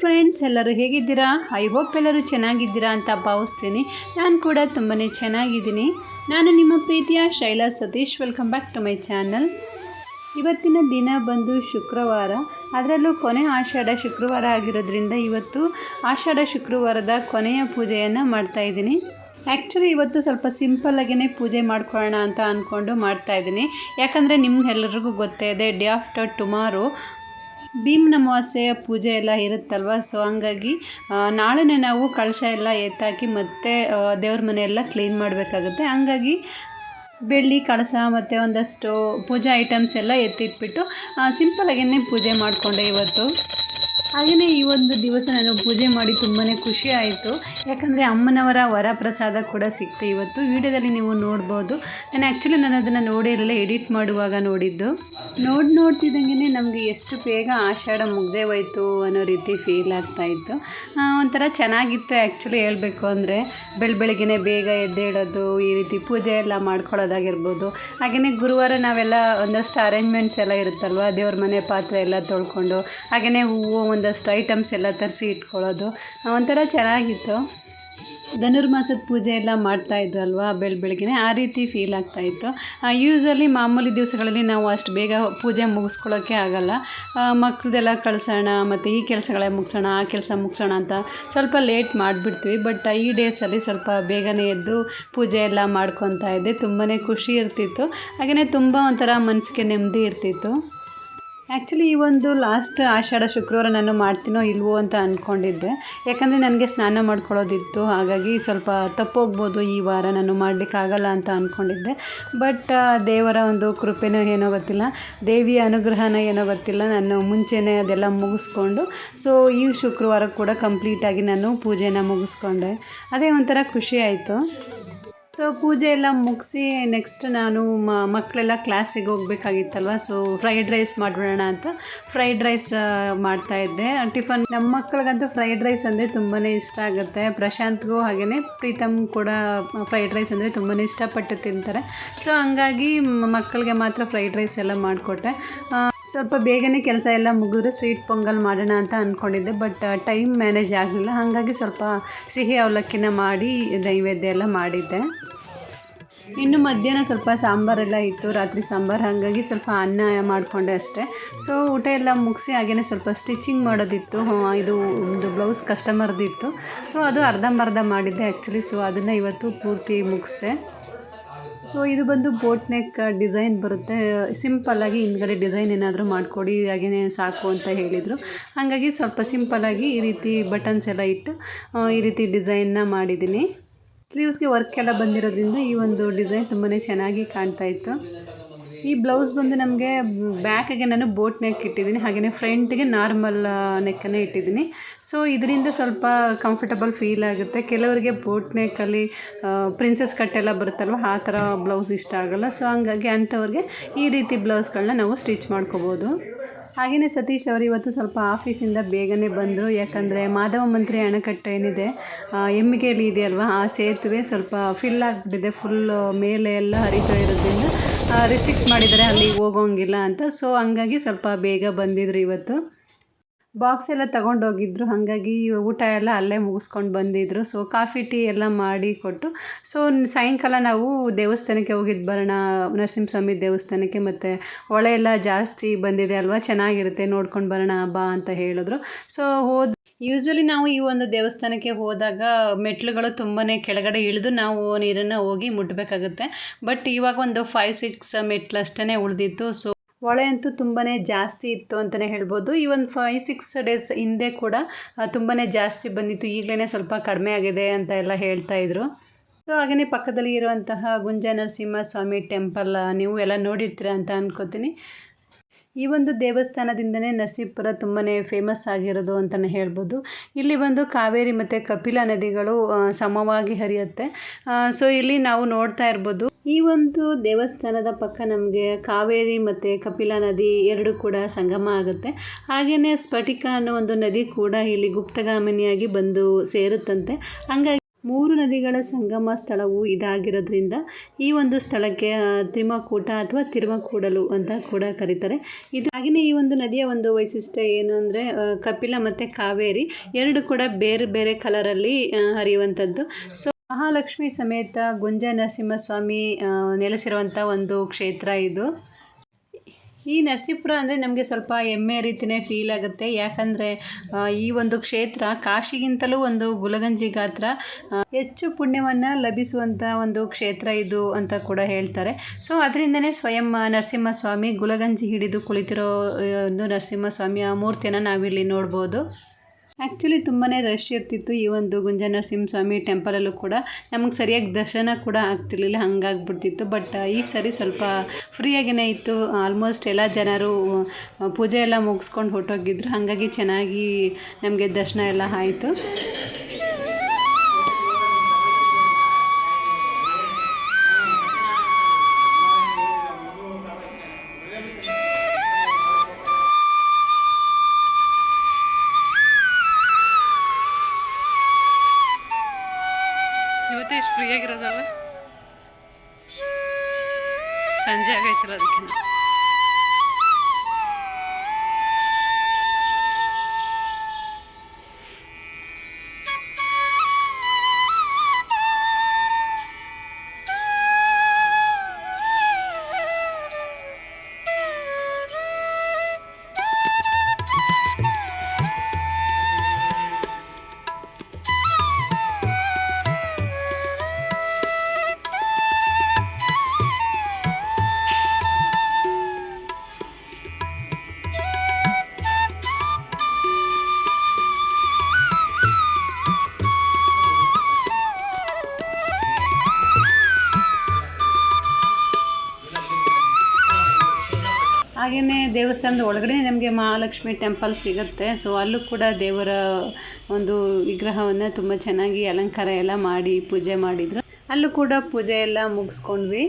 Friends ಎಲ್ಲರೂ ಹೇಗಿದ್ದೀರಾ? I hope ಎಲ್ಲರೂ ಚೆನ್ನಾಗಿದ್ದೀರಾ ಅಂತ ಭಾವಿಸ್ತೀನಿ. ನಾನು ಕೂಡ ತುಂಬಾ ಚೆನ್ನಾಗಿದ್ದೀನಿ. ನಾನು ನಿಮ್ಮ ಪ್ರೀತಿಯ Shaila Satish. Welcome back to my channel ಇವತ್ತಿನ ದಿನ ಬಂದು ಶುಕ್ರವಾರ. ಅದರಲ್ಲೂ ಕೊನೆ ಆಷಾಢ ಶುಕ್ರವಾರ ಆಗಿರೋದ್ರಿಂದ ಇವತ್ತು ಆಷಾಢ ಶುಕ್ರವಾರದ ಕೊನೆಯ ಪೂಜೆಯನ್ನು ಮಾಡ್ತಾಯಿದ್ದೀನಿ ಆ್ಯಕ್ಚುಲಿ ಇವತ್ತು ಸ್ವಲ್ಪ ಸಿಂಪಲ್ಲಾಗೇ ಪೂಜೆ ಮಾಡ್ಕೊಳ್ಳೋಣ ಅಂತ ಅಂದ್ಕೊಂಡು ಮಾಡ್ತಾಯಿದ್ದೀನಿ ಯಾಕಂದರೆ ನಿಮ್ಗೆಲ್ಲರಿಗೂ ಗೊತ್ತೇ ಇದೆ ಡೇ ಆಫ್ಟರ್ ಟುಮಾರೋ ಭೀಮ್ ಅಮಾವಾಸ್ಯೆಯ ಪೂಜೆ ಎಲ್ಲ ಇರುತ್ತಲ್ವ? ಸೊ ಹಂಗಾಗಿ ನಾಳೆನೇ ನಾವು ಕಳಶ ಎಲ್ಲ ಎತ್ತಾಕಿ ಮತ್ತೆ ದೇವ್ರ ಮನೆ ಎಲ್ಲ ಕ್ಲೀನ್ ಮಾಡಬೇಕಾಗುತ್ತೆ. ಹಂಗಾಗಿ, ಬೆಳ್ಳಿ ಕಳಸ ಮತ್ತು ಒಂದಷ್ಟು ಪೂಜಾ ಐಟಮ್ಸ್ ಎಲ್ಲ ಎತ್ತಿಟ್ಬಿಟ್ಟು ಸಿಂಪಲಾಗೇ ಪೂಜೆ ಮಾಡಿಕೊಂಡೆ ಇವತ್ತು. ಹಾಗೆಯೇ ಈ ಒಂದು ದಿವಸ ನಾನು ಪೂಜೆ ಮಾಡಿ ತುಂಬಾ ಖುಷಿ ಆಯಿತು. ಯಾಕಂದರೆ ಅಮ್ಮನವರ ವರ ಪ್ರಸಾದ ಕೂಡ ಸಿಕ್ತು ಇವತ್ತು. ವಿಡಿಯೋದಲ್ಲಿ ನೀವು ನೋಡ್ಬೋದು. ನಾನು ಆ್ಯಕ್ಚುಲಿ ನಾನು ಅದನ್ನು ನೋಡಿರಲ್ಲ ಎಡಿಟ್ ಮಾಡುವಾಗ ನೋಡಿದ್ದು. ನೋಡಿ ನೋಡ್ತಿದ್ದಂಗೆ ನಮಗೆ ಎಷ್ಟು ಬೇಗ ಆಷಾಢ ಮುಗ್ದೇ ಹೋಯ್ತು ಅನ್ನೋ ರೀತಿ ಫೀಲ್ ಆಗ್ತಾಯಿತ್ತು ಒಂಥರ ಚೆನ್ನಾಗಿತ್ತು ಆ್ಯಕ್ಚುಲಿ ಹೇಳಬೇಕು ಅಂದರೆ. ಬೆಳ ಬೆಳಗ್ಗೆನೆ ಬೇಗ ಎದ್ದೇಳೋದು ಈ ರೀತಿ ಪೂಜೆ ಎಲ್ಲ ಮಾಡ್ಕೊಳ್ಳೋದಾಗಿರ್ಬೋದು. ಹಾಗೆಯೇ ಗುರುವಾರ ನಾವೆಲ್ಲ ಒಂದಷ್ಟು ಅರೇಂಜ್ಮೆಂಟ್ಸ್ ಎಲ್ಲ ಇರುತ್ತಲ್ವ, ದೇವ್ರ ಮನೆ ಪಾತ್ರೆ ಎಲ್ಲ ತೊಳ್ಕೊಂಡು ಹಾಗೆಯೇ ಹೂವು ಒಂದಷ್ಟು ಐಟಮ್ಸ್ ಎಲ್ಲ ತರಿಸಿ ಇಟ್ಕೊಳ್ಳೋದು. ಒಂಥರ ಚೆನ್ನಾಗಿತ್ತು. ಧನುರ್ಮಾಸದ ಪೂಜೆ ಎಲ್ಲ ಮಾಡ್ತಾ ಇದ್ದು ಅಲ್ವಾ ಬೆಳ ಬೆಳಗ್ಗೆ ಆ ರೀತಿ ಫೀಲ್ ಆಗ್ತಾಯಿತ್ತು ಯೂಶ್ವಲಿ ಮಾಮೂಲಿ ದಿವಸಗಳಲ್ಲಿ ನಾವು ಅಷ್ಟು ಬೇಗ ಪೂಜೆ ಮುಗಿಸ್ಕೊಳ್ಳೋಕ್ಕೆ ಆಗಲ್ಲ. ಮಕ್ಕಳದೆಲ್ಲ ಕಳಿಸೋಣ, ಮತ್ತು ಈ ಕೆಲಸಗಳೇ ಮುಗಿಸೋಣ, ಆ ಕೆಲಸ ಮುಗಿಸೋಣ ಅಂತ ಸ್ವಲ್ಪ ಲೇಟ್ ಮಾಡಿಬಿಡ್ತೀವಿ. ಬಟ್ ಈ ಡೇಸಲ್ಲಿ ಸ್ವಲ್ಪ ಬೇಗನೆ ಎದ್ದು ಪೂಜೆ ಎಲ್ಲ ಮಾಡ್ಕೊತಾ ಇದ್ದೆ. ತುಂಬಾ ಖುಷಿ ಇರ್ತಿತ್ತು. ಹಾಗೆಯೇ ತುಂಬ ಒಂಥರ ಮನಸ್ಸಿಗೆ ನೆಮ್ಮದಿ ಇರ್ತಿತ್ತು. ಆ್ಯಕ್ಚುಲಿ ಈ ಒಂದು ಲಾಸ್ಟ್ ಆಷಾಢ ಶುಕ್ರವಾರ ನಾನು ಮಾಡ್ತೀನೋ ಇಲ್ವೋ ಅಂತ ಅಂದ್ಕೊಂಡಿದ್ದೆ ಯಾಕಂದರೆ ನನಗೆ ಸ್ನಾನ ಮಾಡ್ಕೊಳ್ಳೋದಿತ್ತು. ಹಾಗಾಗಿ ಸ್ವಲ್ಪ ತಪ್ಪೋಗ್ಬೋದು ಈ ವಾರ ನಾನು ಮಾಡಲಿಕ್ಕಾಗಲ್ಲ ಅಂತ ಅಂದ್ಕೊಂಡಿದ್ದೆ ಬಟ್ ದೇವರ ಒಂದು ಕೃಪೆನೋ ಏನೋ ಗೊತ್ತಿಲ್ಲ. ದೇವಿಯ ಅನುಗ್ರಹನ ಏನೋ ಗೊತ್ತಿಲ್ಲ. ನಾನು ಮುಂಚೆನೇ ಅದೆಲ್ಲ ಮುಗಿಸ್ಕೊಂಡು ಸೊ ಈ ಶುಕ್ರವಾರ ಕೂಡ ಕಂಪ್ಲೀಟಾಗಿ ನಾನು ಪೂಜೆನ ಮುಗಿಸ್ಕೊಂಡೆ. ಅದೇ ಒಂಥರ ಖುಷಿ ಆಯಿತು. ಸೊ ಪೂಜೆ ಎಲ್ಲ ಮುಗಿಸಿ ನೆಕ್ಸ್ಟ್ ನಾನು ಮಕ್ಕಳೆಲ್ಲ ಕ್ಲಾಸಿಗೆ ಹೋಗ್ಬೇಕಾಗಿತ್ತಲ್ವ? ಸೊ ಫ್ರೈಡ್ ರೈಸ್ ಮಾಡಿಬಿಡೋಣ ಅಂತ ಫ್ರೈಡ್ ರೈಸ್ ಮಾಡ್ತಾಯಿದ್ದೆ ಟಿಫನ್ ನಮ್ಮ ಮಕ್ಕಳಿಗಂತೂ ಫ್ರೈಡ್ ರೈಸ್ ಅಂದರೆ ತುಂಬಾ ಇಷ್ಟ ಆಗುತ್ತೆ. ಪ್ರಶಾಂತ್ಗೂ ಹಾಗೆಯೇ ಪ್ರೀತಮ್ ಕೂಡ ಫ್ರೈಡ್ ರೈಸ್ ಅಂದರೆ ತುಂಬಾ ಇಷ್ಟಪಟ್ಟು ತಿಂತಾರೆ. ಸೊ ಹಂಗಾಗಿ ಮಕ್ಕಳಿಗೆ ಮಾತ್ರ ಫ್ರೈಡ್ ರೈಸ್ ಎಲ್ಲ ಮಾಡಿಕೊಟ್ಟೆ. ಸ್ವಲ್ಪ ಬೇಗನೆ ಕೆಲಸ ಎಲ್ಲ ಮುಗಿದ್ರೆ ಸ್ವೀಟ್ ಪೊಂಗಲ್ ಮಾಡೋಣ ಅಂತ ಅಂದ್ಕೊಂಡಿದ್ದೆ ಬಟ್ ಟೈಮ್ ಮ್ಯಾನೇಜ್ ಆಗಲಿಲ್ಲ. ಹಾಗಾಗಿ ಸ್ವಲ್ಪ ಸಿಹಿ ಅವಲಕ್ಕಿನ ಮಾಡಿ ನೈವೇದ್ಯ ಎಲ್ಲ ಮಾಡಿದ್ದೆ. ಇನ್ನು ಮಧ್ಯಾಹ್ನ ಸ್ವಲ್ಪ ಸಾಂಬಾರೆಲ್ಲ ಇತ್ತು, ರಾತ್ರಿ ಸಾಂಬಾರು. ಹಾಗಾಗಿ ಸ್ವಲ್ಪ ಅನ್ನ ಮಾಡಿಕೊಂಡೆ ಅಷ್ಟೇ. ಸೊ ಊಟ ಎಲ್ಲ ಮುಗಿಸಿ ಹಾಗೆಯೇ ಸ್ವಲ್ಪ ಸ್ಟಿಚಿಂಗ್ ಮಾಡೋದಿತ್ತು. ಇದು ಒಂದು ಬ್ಲೌಸ್ ಕಸ್ಟಮರ್ದಿತ್ತು ಸೊ ಅದು ಅರ್ಧಂಬರ್ಧ ಮಾಡಿದ್ದೆ ಆ್ಯಕ್ಚುಲಿ ಸೊ ಅದನ್ನು ಇವತ್ತು ಪೂರ್ತಿ ಮುಗಿಸ್ದೆ. ಸೊ ಇದು ಬಂದು ಬೋಟ್ ನೆಕ್ ಡಿಸೈನ್ ಬರುತ್ತೆ. ಸಿಂಪಲ್ಲಾಗಿ ಹಿಂದ್ಗಡೆ ಡಿಸೈನ್ ಏನಾದರೂ ಮಾಡಿಕೊಡಿ ಹಾಗೇ ಸಾಕು ಅಂತ ಹೇಳಿದರು. ಹಾಗಾಗಿ ಸ್ವಲ್ಪ ಸಿಂಪಲ್ಲಾಗಿ ಈ ರೀತಿ ಬಟನ್ಸ್ ಎಲ್ಲ ಇಟ್ಟು ಈ ರೀತಿ ಡಿಸೈನ್ನ ಮಾಡಿದ್ದೀನಿ. ಸ್ಲೀವ್ಸ್ಗೆ ವರ್ಕ್ ಎಲ್ಲ ಬಂದಿರೋದ್ರಿಂದ ಈ ಒಂದು ಡಿಸೈನ್ ತುಂಬಾ ಚೆನ್ನಾಗಿ ಕಾಣ್ತಾ ಇತ್ತು. ಈ ಬ್ಲೌಸ್ ಬಂದು ನಮಗೆ ಬ್ಯಾಕಿಗೆ ನಾನು ಬೋಟ್ ನೆಕ್ ಇಟ್ಟಿದ್ದೀನಿ ಹಾಗೆಯೇ ಫ್ರಂಟ್ಗೆ ನಾರ್ಮಲ್ ನೆಕ್ಕನ್ನೇ ಇಟ್ಟಿದ್ದೀನಿ. ಸೊ ಇದರಿಂದ ಸ್ವಲ್ಪ ಕಂಫರ್ಟಬಲ್ ಫೀಲ್ ಆಗುತ್ತೆ. ಕೆಲವರಿಗೆ ಬೋಟ್ ನೆಕ್ಕಲ್ಲಿ ಪ್ರಿನ್ಸಸ್ ಕಟ್ ಎಲ್ಲ ಬರುತ್ತಲ್ವ, ಆ ಥರ ಬ್ಲೌಸ್ ಇಷ್ಟ ಆಗೋಲ್ಲ. ಸೊ ಹಂಗಾಗಿ ಅಂಥವ್ರಿಗೆ ಈ ರೀತಿ ಬ್ಲೌಸ್ಗಳನ್ನ ನಾವು ಸ್ಟಿಚ್ ಮಾಡ್ಕೋಬೋದು. ಹಾಗೆಯೇ ಸತೀಶ್ ಅವರು ಇವತ್ತು ಸ್ವಲ್ಪ ಆಫೀಸಿಂದ ಬೇಗನೆ ಬಂದರು. ಯಾಕಂದರೆ ಮಾಧವ ಮಂತ್ರಿ ಅಣೆಕಟ್ಟು ಏನಿದೆ ಎಮ್ಮಿಗೆಯಲ್ಲಿ ಇದೆ ಅಲ್ವಾ ಆ ಸೇತುವೆ ಸ್ವಲ್ಪ ಫಿಲ್ ಆಗಿಬಿಟ್ಟಿದೆ. ಫುಲ್ ಮೇಲೆ ಎಲ್ಲ ಹರಿತಾ ಇರೋದ್ರಿಂದ ರಿಸ್ಟ್ರಿಕ್ಟ್ ಮಾಡಿದ್ದಾರೆ. ಅಲ್ಲಿ ಹೋಗೋಂಗಿಲ್ಲ ಅಂತ. ಸೊ ಹಂಗಾಗಿ ಸ್ವಲ್ಪ ಬೇಗ ಬಂದಿದ್ರು ಇವತ್ತು. ಬಾಕ್ಸ್ ಎಲ್ಲ ತಗೊಂಡೋಗಿದ್ರು, ಹಾಗಾಗಿ ಊಟ ಎಲ್ಲ ಅಲ್ಲೇ ಮುಗಿಸ್ಕೊಂಡು ಬಂದಿದ್ರು. ಸೊ ಕಾಫಿ ಟೀ ಎಲ್ಲ ಮಾಡಿ ಕೊಟ್ಟು ಸೊ ಸಾಯಂಕಾಲ ನಾವು ದೇವಸ್ಥಾನಕ್ಕೆ ಹೋಗಿದ್ದು ಬರೋಣ, ನರಸಿಂಹಸ್ವಾಮಿ ದೇವಸ್ಥಾನಕ್ಕೆ, ಮತ್ತು ಹೊಳೆ ಎಲ್ಲ ಜಾಸ್ತಿ ಬಂದಿದೆ ಅಲ್ವಾ, ಚೆನ್ನಾಗಿರುತ್ತೆ, ನೋಡ್ಕೊಂಡು ಬರೋಣ ಬಾ ಅಂತ ಹೇಳಿದ್ರು. ಸೊ ಹೋದ ಯೂಶ್ವಲಿ ನಾವು ಈ ಒಂದು ದೇವಸ್ಥಾನಕ್ಕೆ ಹೋದಾಗ ಮೆಟ್ಲುಗಳು ತುಂಬಾ ಕೆಳಗಡೆ ಇಳಿದು ನಾವು ನೀರನ್ನು ಹೋಗಿ ಮುಟ್ಟಬೇಕಾಗುತ್ತೆ ಬಟ್ ಇವಾಗ ಒಂದು ಫೈವ್ ಸಿಕ್ಸ್ ಮೆಟ್ಲು ಅಷ್ಟೇ ಉಳಿದಿತ್ತು ಸೊ ಹೊಳೆ ಅಂತೂ ತುಂಬಾ ಜಾಸ್ತಿ ಇತ್ತು ಅಂತಲೇ ಹೇಳ್ಬೋದು. ಈ ಒಂದು ಫೈವ್ ಸಿಕ್ಸ್ ಡೇಸ್ ಹಿಂದೆ ಕೂಡ ತುಂಬಾ ಜಾಸ್ತಿ ಬಂದಿತ್ತು. ಈಗಲೇ ಸ್ವಲ್ಪ ಕಡಿಮೆ ಆಗಿದೆ ಅಂತ ಎಲ್ಲ ಹೇಳ್ತಾ ಇದ್ರು. ಸೊ ಹಾಗೆಯೇ ಪಕ್ಕದಲ್ಲಿ ಇರುವಂತಹ ಗುಂಜ ನರಸಿಂಹ ಸ್ವಾಮಿ ಟೆಂಪಲ್ ನೀವು ಎಲ್ಲ ನೋಡಿರ್ತೀರ ಅಂತ ಅನ್ಕೋತೀನಿ. ಈ ಒಂದು ದೇವಸ್ಥಾನದಿಂದನೇ ನರಸೀಪುರ ತುಂಬಾ ಫೇಮಸ್ ಆಗಿರೋದು ಅಂತಲೇ ಹೇಳ್ಬೋದು. ಇಲ್ಲಿ ಬಂದು ಕಾವೇರಿ ಮತ್ತು ಕಪಿಲಾ ನದಿಗಳು ಸಮವಾಗಿ ಹರಿಯುತ್ತೆ. ಸೊ ಇಲ್ಲಿ ನಾವು ನೋಡ್ತಾ ಇರ್ಬೋದು. ಈ ಒಂದು ದೇವಸ್ಥಾನದ ಪಕ್ಕ ನಮಗೆ ಕಾವೇರಿ ಮತ್ತು ಕಪಿಲಾ ನದಿ ಎರಡು ಕೂಡ ಸಂಗಮ ಆಗುತ್ತೆ. ಹಾಗೆಯೇ ಸ್ಫಟಿಕ ಅನ್ನೋ ಒಂದು ನದಿ ಕೂಡ ಇಲ್ಲಿ ಗುಪ್ತಗಾಮಿನಿಯಾಗಿ ಬಂದು ಸೇರುತ್ತಂತೆ. ಹಂಗಾಗಿ ಮೂರು ನದಿಗಳ ಸಂಗಮ ಸ್ಥಳವು ಇದಾಗಿರೋದ್ರಿಂದ ಈ ಒಂದು ಸ್ಥಳಕ್ಕೆ ತಿರುಮಕೂಟ ತಿಮ್ಮಕೂಟ ಅಥವಾ ತಿರುಮಕೂಡಲು ಅಂತ ಕೂಡ ಕರೀತಾರೆ. ಇದು ಹಾಗೆಯೇ ಈ ಒಂದು ನದಿಯ ಒಂದು ವೈಶಿಷ್ಟ್ಯ ಏನು ಅಂದರೆ ಕಪಿಲ ಮತ್ತು ಕಾವೇರಿ ಎರಡು ಕೂಡ ಬೇರೆ ಬೇರೆ ಕಲರಲ್ಲಿ ಹರಿಯುವಂಥದ್ದು. ಸೊ ಮಹಾಲಕ್ಷ್ಮಿ ಸಮೇತ ಗುಂಜ ನರಸಿಂಹಸ್ವಾಮಿ ನೆಲೆಸಿರುವಂಥ ಒಂದು ಕ್ಷೇತ್ರ ಇದು. ಈ ನರಸೀಪುರ ಅಂದರೆ ನಮಗೆ ಸ್ವಲ್ಪ ಹೆಮ್ಮೆ ರೀತಿಯೇ ಫೀಲ್ ಆಗುತ್ತೆ. ಯಾಕಂದರೆ ಈ ಒಂದು ಕ್ಷೇತ್ರ ಕಾಶಿಗಿಂತಲೂ ಒಂದು ಗುಲಗಂಜಿ ಗಾತ್ರ ಹೆಚ್ಚು ಪುಣ್ಯವನ್ನು ಲಭಿಸುವಂಥ ಒಂದು ಕ್ಷೇತ್ರ ಇದು ಅಂತ ಕೂಡ ಹೇಳ್ತಾರೆ. ಸೊ ಅದರಿಂದನೇ ಸ್ವಯಂ ನರಸಿಂಹಸ್ವಾಮಿ ಗುಲಗಂಜಿ ಹಿಡಿದು ಕುಳಿತಿರೋ ಒಂದು ನರಸಿಂಹಸ್ವಾಮಿಯ ಮೂರ್ತಿಯನ್ನು ನಾವಿಲ್ಲಿ ನೋಡ್ಬೋದು. ಆ್ಯಕ್ಚುಲಿ ತುಂಬಾ ರಶ್ ಇರ್ತಿತ್ತು ಈ ಒಂದು ಗುಂಜ ನರಸಿಂಹಸ್ವಾಮಿ ಟೆಂಪಲಲ್ಲೂ ಕೂಡ. ನಮಗೆ ಸರಿಯಾಗಿ ದರ್ಶನ ಕೂಡ ಆಗ್ತಿರ್ಲಿಲ್ಲ, ಹಂಗಾಗ್ಬಿಡ್ತಿತ್ತು. ಬಟ್ ಈ ಸರಿ ಸ್ವಲ್ಪ ಫ್ರೀಯಾಗೇ ಇತ್ತು. ಆಲ್ಮೋಸ್ಟ್ ಎಲ್ಲ ಜನರು ಪೂಜೆ ಎಲ್ಲ ಮುಗಿಸ್ಕೊಂಡು ಹೊರಟೋಗಿದ್ರು. ಹಾಗಾಗಿ ಚೆನ್ನಾಗಿ ನಮಗೆ ದರ್ಶನ ಎಲ್ಲ ಆಯಿತು. ಇವತ್ತೇ ಎಷ್ಟು ಫ್ರೀ ಆಗಿರೋದಲ್ವ ಸಂಜೆ ಆಗೈತಲ್ಲ ಅದಕ್ಕೆ ಹಾಗೆಯೇ ದೇವಸ್ಥಾನದ ಒಳಗಡೆ ನಮಗೆ ಮಹಾಲಕ್ಷ್ಮಿ ಟೆಂಪಲ್ ಸಿಗುತ್ತೆ. ಸೊ ಅಲ್ಲೂ ಕೂಡ ದೇವರ ಒಂದು ವಿಗ್ರಹವನ್ನು ತುಂಬ ಚೆನ್ನಾಗಿ ಅಲಂಕಾರ ಎಲ್ಲ ಮಾಡಿ, ಪೂಜೆ ಮಾಡಿದರು. ಅಲ್ಲೂ ಕೂಡ ಪೂಜೆ ಎಲ್ಲ ಮುಗಿಸ್ಕೊಂಡ್ವಿ.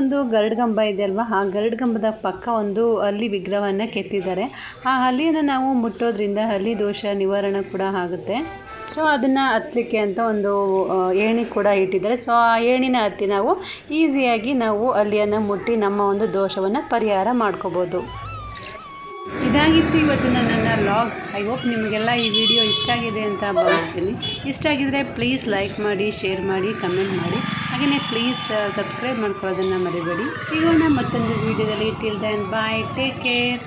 ಒಂದು ಗರುಡ್ಗಂಬ ಇದೆ ಅಲ್ವಾ? ಆ ಗರುಡ್ಗಂಬದ ಪಕ್ಕ ಒಂದು ಹಲ್ಲಿ ವಿಗ್ರಹವನ್ನು ಕೆತ್ತಿದ್ದಾರೆ. ಆ ಹಲ್ಲಿಯನ್ನು ನಾವು ಮುಟ್ಟೋದ್ರಿಂದ ಹಲ್ಲಿ ದೋಷ ನಿವಾರಣೆ ಕೂಡ ಆಗುತ್ತೆ. ಸೊ ಅದನ್ನು ಹತ್ತಲಿಕ್ಕೆ ಅಂತ ಒಂದು ಏಣಿ ಕೂಡ ಇಟ್ಟಿದ್ದಾರೆ. ಸೊ ಆ ಏಣಿನ ಹತ್ತಿ ನಾವು ಈಸಿಯಾಗಿ ನಾವು ಅಲ್ಲಿಯನ್ನು ಮುಟ್ಟಿ ನಮ್ಮ ಒಂದು ದೋಷವನ್ನು ಪರಿಹಾರ ಮಾಡ್ಕೋಬೋದು. ಇದಾಗಿತ್ತು ಇವತ್ತಿನ ನನ್ನ ಲಾಗ್ ಐ ಹೋಪ್ ನಿಮಗೆಲ್ಲ ಈ ವಿಡಿಯೋ ಇಷ್ಟ ಆಗಿದೆ ಅಂತ ಭಾವಿಸ್ತೀನಿ. ಇಷ್ಟ ಆಗಿದ್ರೆ ಪ್ಲೀಸ್ ಲೈಕ್ ಮಾಡಿ ಶೇರ್ ಮಾಡಿ ಕಮೆಂಟ್ ಮಾಡಿ. ಹಾಗೆಯೇ ಪ್ಲೀಸ್ ಸಬ್ಸ್ಕ್ರೈಬ್ ಮಾಡ್ಕೊಳ್ಳೋದನ್ನು ಮರಿಬೇಡಿ. ಸಿಗೋಣ ಮತ್ತೊಂದು ವೀಡಿಯೋದಲ್ಲಿ till then bye take care